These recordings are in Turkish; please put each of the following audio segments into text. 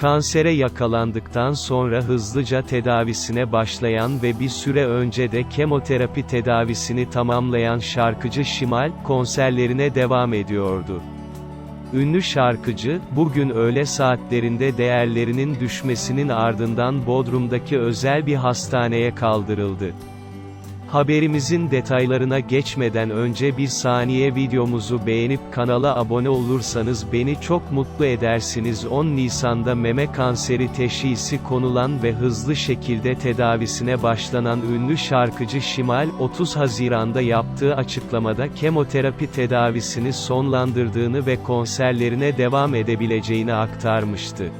Kansere yakalandıktan sonra hızlıca tedavisine başlayan ve bir süre önce de kemoterapi tedavisini tamamlayan şarkıcı Şimal, konserlerine devam ediyordu. Ünlü şarkıcı, bugün öğle saatlerinde değerlerinin düşmesinin ardından Bodrum'daki özel bir hastaneye kaldırıldı. Haberimizin detaylarına geçmeden önce bir saniye videomuzu beğenip kanala abone olursanız beni çok mutlu edersiniz. 10 Nisan'da meme kanseri teşhisi konulan ve hızlı şekilde tedavisine başlanan ünlü şarkıcı Şimal, 30 Haziran'da yaptığı açıklamada kemoterapi tedavisini sonlandırdığını ve konserlerine devam edebileceğini aktarmıştı.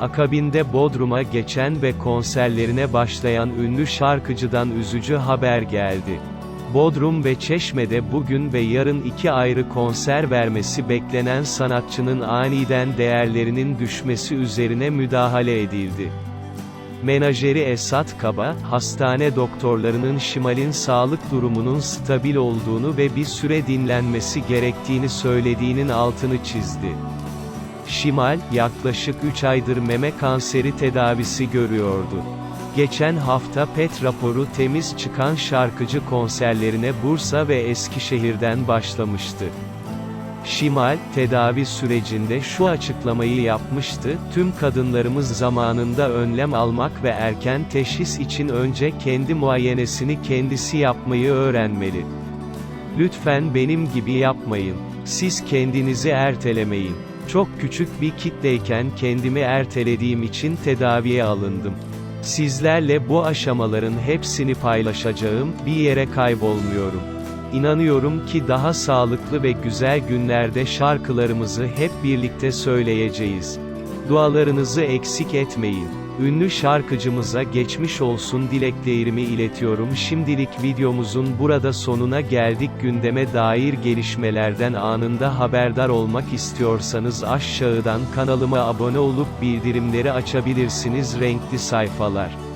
Akabinde Bodrum'a geçen ve konserlerine başlayan ünlü şarkıcıdan üzücü haber geldi. Bodrum ve Çeşme'de bugün ve yarın iki ayrı konser vermesi beklenen sanatçının aniden değerlerinin düşmesi üzerine müdahale edildi. Menajeri Esat Kaba, hastane doktorlarının Şimal'in sağlık durumunun stabil olduğunu ve bir süre dinlenmesi gerektiğini söylediğinin altını çizdi. Şimal, yaklaşık 3 aydır meme kanseri tedavisi görüyordu. Geçen hafta PET raporu temiz çıkan şarkıcı konserlerine Bursa ve Eskişehir'den başlamıştı. Şimal, tedavi sürecinde şu açıklamayı yapmıştı, tüm kadınlarımız zamanında önlem almak ve erken teşhis için önce kendi muayenesini kendisi yapmayı öğrenmeli. Lütfen benim gibi yapmayın. Siz kendinizi ertelemeyin. Çok küçük bir kitleyken kendimi ertelediğim için tedaviye alındım. Sizlerle bu aşamaların hepsini paylaşacağım, bir yere kaybolmuyorum. İnanıyorum ki daha sağlıklı ve güzel günlerde şarkılarımızı hep birlikte söyleyeceğiz. Dualarınızı eksik etmeyin. Ünlü şarkıcımıza geçmiş olsun dileklerimi iletiyorum. Şimdilik videomuzun burada sonuna geldik. Gündeme dair gelişmelerden anında haberdar olmak istiyorsanız aşağıdan kanalıma abone olup bildirimleri açabilirsiniz. Renkli sayfalar